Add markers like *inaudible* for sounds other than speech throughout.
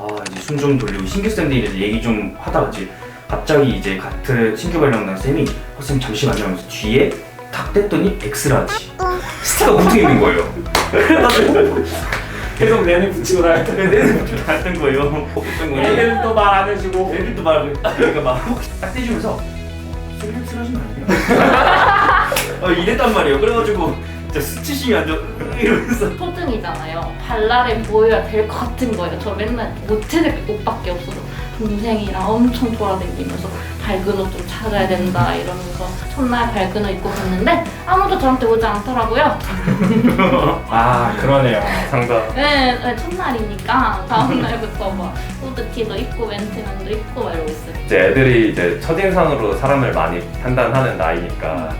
아 이제 숨 좀 돌리고 신규 쌤들이 이제 얘기 좀 하다가 이제 갑자기 이제 같은 신규 발령단 쌤이 어, 쌤 잠시만요 하면서 뒤에 탁 뗐더니 엑스라지 스티커 붙어 있는 거예요. 그래가지고 *laughs* 계속 내내 붙이고 다녔 내는 좀 갔던 거예요. 어떤 거예요? 애들은 또말 안 해주고 애들도 막 그러니까 막딱 떼주면서 쌤 엑스라지는 아니야. *laughs* 어, 이랬단 말이에요. 그래가지고 진짜 수치심이 완전 이러면서 소등이잖아요. 발랄해 보여야 될 것 같은 거예요. 저 맨날 못해낼 게 옷밖에 없어서 동생이랑 엄청 돌아다니면서 밝은 옷 좀 찾아야 된다 이러면서 첫날 밝은 옷 입고 갔는데 아무도 저한테 오지 않더라고요. *laughs* 아 그러네요 상담 네, 네, 첫날이니까 다음 날부터 막 후드티도 입고 멘트맨도 입고 막 이러고 있어요. 이제 애들이 이제 첫인상으로 사람을 많이 판단하는 나이니까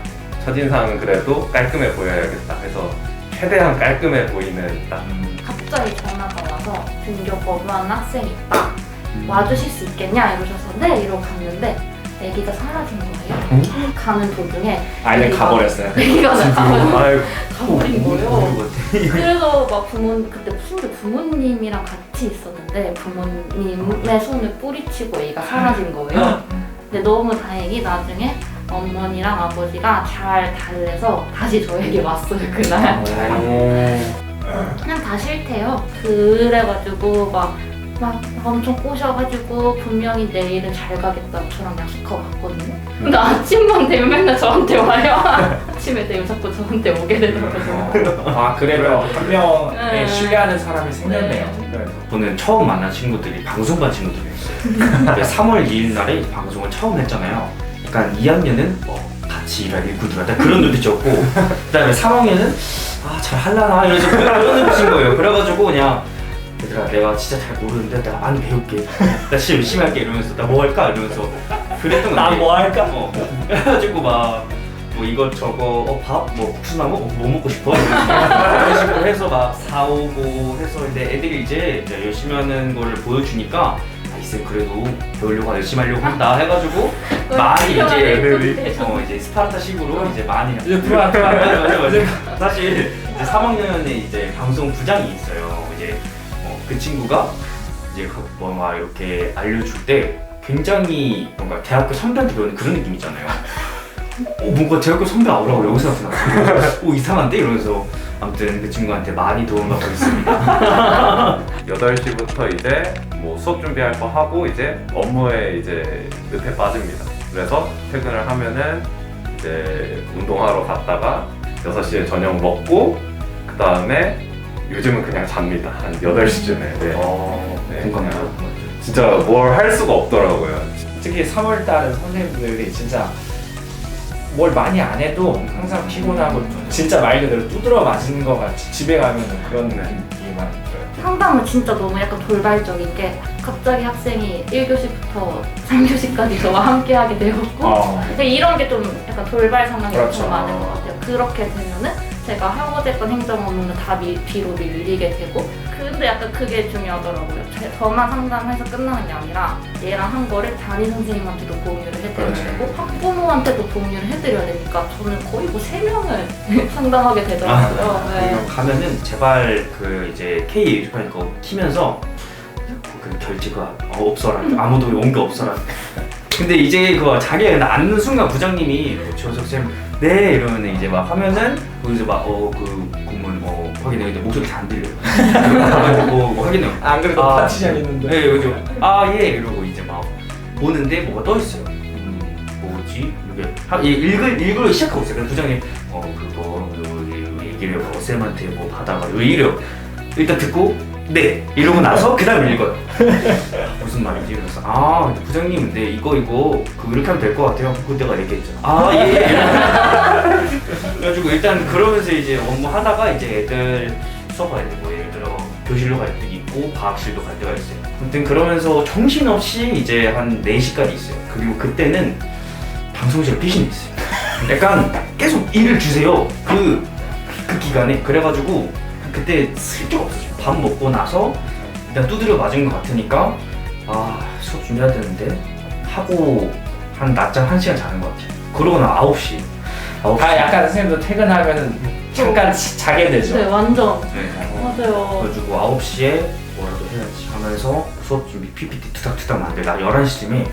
첫인상은 그래도 깔끔해 보여야겠다 해서 최대한 깔끔해 보이는 딱 갑자기 전화가 와서 등교 거부하는 학생이 있다. 와주실 수 있겠냐 이러셔서 네 이러고 갔는데 애기가 사라진 거예요. 가는 도중에 아이는 가버렸어요 애기가 가버린 아이고 가버린 거예요. 모르는 것 같아. 그래서 막 부모 그때 심지어 부모님이랑 같이 있었는데 부모님의 손을 뿌리치고 애가 사라진 거예요. 근데 너무 다행히 나중에 어머니랑 아버지가 잘 달래서 다시 저에게 왔어요 그날. 그냥 다 싫대요. 그래가지고 막, 막 엄청 꼬셔가지고 분명히 내일은 잘 가겠다고 저랑 약속하고 갔거든요. 근데 아침만 되면 맨날 저한테 와요. *laughs* 아침에 되면 자꾸 저한테 오게 되더라고요. 아 그래도 한 명에 네. 신뢰하는 사람이 생겼네요 그래도. 저는 처음 만난 친구들이 방송반 친구들이었어요. 3월 2일 날에 방송을 처음 했잖아요. 약간 2학년은 어, 같이 일할 일꾼들 같다 그런 눈빛이었고 그다음에 3학년은 아 잘 할라나 이러면서 그런 눈빛인 거예요. 그래가지고 그냥 얘들아 내가 진짜 잘 모르는데 내가 많이 배울게. 나 진짜 열심히 할게 이러면서 나 뭐 할까 이러면서 그랬던 건데. 난뭐 할까? 어. 그래가지고 막. 뭐 이것저것 어, 밥? 뭐 국수나 뭐, 뭐 먹고 싶어? 이런 식으로 해서 막 사오고 해서 근데 애들이 이제, 이제 열심히 하는 걸 보여주니까 아이쌤 그래도 배우려고 열심히 하려고 한다 해가지고 *laughs* 많이 이제 어 이제 스파르타식으로 이제 많이 이제 프로한테 맞아 맞아 맞아 사실 이제 3학년에 이제 방송 부장이 있어요. 이제 어, 그 친구가 이제 뭔가 이렇게 알려줄 때 굉장히 뭔가 대학교 선배한테 배우는 그런 느낌 있잖아요 어 뭔가 대학교 선배 아우라가 여기서 나타났어 오 이상한데 이러면서 아무튼 그 친구한테 많이 도움받고 있습니다 *laughs* 8시부터 이제 뭐 수업 준비할 거 하고 이제 업무에 이제 늪에 빠집니다. 그래서 퇴근을 하면은 이제 운동하러 갔다가 6시에 저녁 먹고 그 다음에 요즘은 그냥 잡니다. 한 8시쯤에. 네. 어 네. 공감해요 진짜 뭘 할 수가 없더라고요. 특히 3월 달은 선생님들이 진짜 뭘 많이 안 해도 항상 피곤하고 진짜 말 그대로 두드러 맞는 것 같이 집에 가면 그런 느낌이 많이 들어요 상담은 진짜 너무 약간 돌발적인 게 갑자기 학생이 1교시부터 3교시까지 저와 함께 하게 되었고 어. 근데 이런 게 좀 약간 돌발 상황이 그렇죠. 엄청 많은 것 같아요. 그렇게 되면은 제가 하고 됐던 행정 업무는 다 미, 뒤로 밀리게 되고 근데 약간 그게 중요하더라고요. 제, 저만 상담해서 끝나는 게 아니라 얘랑 한 거를 담임 선생님한테도 공유를 해드려야 그렇지. 되고 학부모한테도 공유를 해드려야 되니까 저는 거의 뭐 세 명을 *laughs* 상담하게 되더라고요. 네. 그럼 가면은 제발 그 이제 K 유지판 거 키면서 그 결제가 어, 없어라 아무도 온 게 없어라 *laughs* 근데 이제 그 자기가 앉는 순간 부장님이 뭐 지원석 쌤네 이러면 이제 막 하면은 거기서 막어 그 공문 뭐 확인해 목소리 잘 안 들려요 뭐, 뭐 *laughs* 확인해요 안 그래도 아, 파티 시작했는데 네, 그죠. 아, 예, 이러고 이제 막 보는데 뭐가 떠 있어요. 음, 뭐지? 이게 한 이- 읽을 읽을 시작하고 있어요. 그래서 부장님, 어 그거 그 얘기를 뭐 쌤한테 뭐 받아가지고 이래요. 일단 듣고 네 이러고 나서 그 다음에 읽어요. *laughs* 무슨 말인지 그래서 아 부장님 근데 이거 이거 그 이렇게 하면 될 것 같아요. 그때가 얘기했죠. 아 예. 예. *laughs* 그래가지고 일단 그러면서 이제 업무 하다가 이제 애들 수업 가야 되고 예를 들어 교실로 갈 때도 있고 과학실도 갈 때가 있어요. 아무튼 그러면서 정신없이 이제 한 4시까지 있어요. 그리고 그때는 방송실 피신이 있어요. 약간 계속 일을 주세요. 그, 그 기간에. 그래가지고 그때 슬쩍. 밥 먹고 나서 일단 두드려 맞은 것 같으니까 아 수업 준비해야 되는데 하고 한 낮잠 1시간 자는 것 같아요. 그러고 나 9시. 9시. 아 약간 선생님도 퇴근하면 잠깐 치- 자게 되죠 네, 완전 네. 맞아요. 그래가지고 9시에 뭐라도 해야지 가면서 수업 준비 PPT 투닥투닥 만들 나 11시쯤에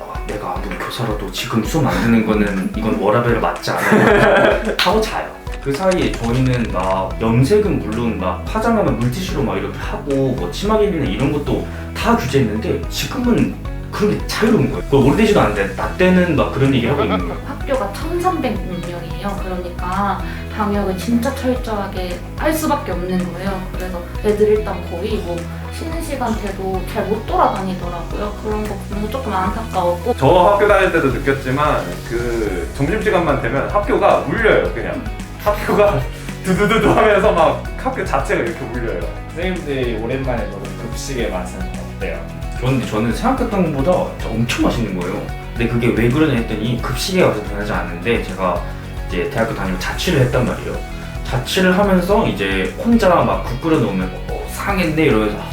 어, 내가 아무리 교사라도 지금 수업 만드는 거는 이건 워라벨에 맞지 않아요 *laughs* 하고 자요 그 사이에 저희는 막 염색은 물론 막 화장하면 물티슈로 막 이렇게 하고 뭐 치마개비나 이런 것도 다 규제했는데 지금은 그런 게 자유로운 거예요 그거 오래되지도 않는데 나 때는 막 그런 얘기 하고 있는 거예요 학교가 1300명이에요. 그러니까 방역을 진짜 철저하게 할 수밖에 없는 거예요. 그래서 애들 일단 거의 뭐 쉬는 시간대도 잘 못 돌아다니더라고요. 그런 거 보면서 조금 안타까웠고 저 학교 다닐 때도 느꼈지만 그 점심시간만 되면 학교가 울려요 그냥 학교가 *laughs* 두두두두 하면서 막 학교 자체가 이렇게 울려요 선생님들이 오랜만에 먹은 급식의 맛은 어때요? 그런데 저는 생각했던 것보다 엄청 맛있는 거예요. 근데 그게 왜 그러냐 했더니 급식에 와서 변하지 않는데 제가 이제 대학교 다니고 자취를 했단 말이에요. 자취를 하면서 이제 혼자 막국 끓여 놓으면 어, 상했네 이러면서 아,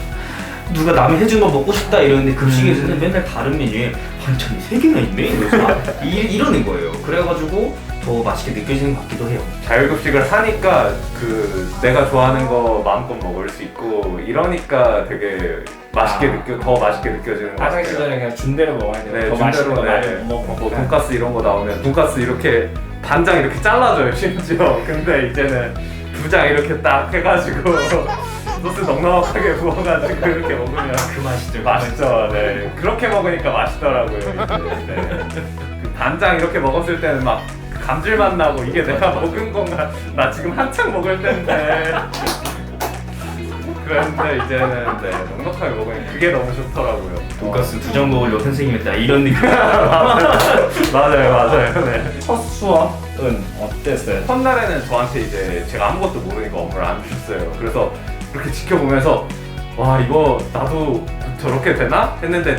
누가 남이 해준 거 먹고 싶다 이러는데 급식에서는 맨날 다른 메뉴에 반찬이 세 개나 있네 이러면서 아, 이, 이러는 거예요. 그래가지고 더 맛있게 느껴지는 것 같기도 해요. 자율급식을 하니까 그 내가 좋아하는 거 마음껏 먹을 수 있고 이러니까 되게 맛있게 아. 느껴 더 맛있게 느껴지는 것 화장 같아요. 시절에 그냥 준대로 먹어야 돼요. 네, 더 맛있는 거 준대로, 많이 네. 못뭐 먹고 돈가스 이런 거 나오면 돈가스 이렇게 반장 이렇게 잘라줘요 심지어. *laughs* 근데 이제는 두 장 이렇게 딱 해가지고 *laughs* 소스 넉넉하게 부어가지고 이렇게 먹으면 그 맛이죠. 맛있죠. 네. 그렇게 먹으니까 맛있더라고요. 이제. 네. 그 반장 이렇게 먹었을 때는 막 감질맛 나고 이게 내가 먹은 건가? 나 지금 한창 먹을 때인데. 그런데 이제는 네, 넉넉하게 먹으면 그게 너무 좋더라고요. 돈가스 두 장 먹으려고 선생님 했다 이런 느낌. *laughs* 맞아요, 맞아요. 네. 첫 수업은 어땠어요? 첫날에는 저한테 이제 제가 아무것도 모르니까 업무를 안 주셨어요. 그래서 그렇게 지켜보면서 와 이거 나도 저렇게 되나 했는데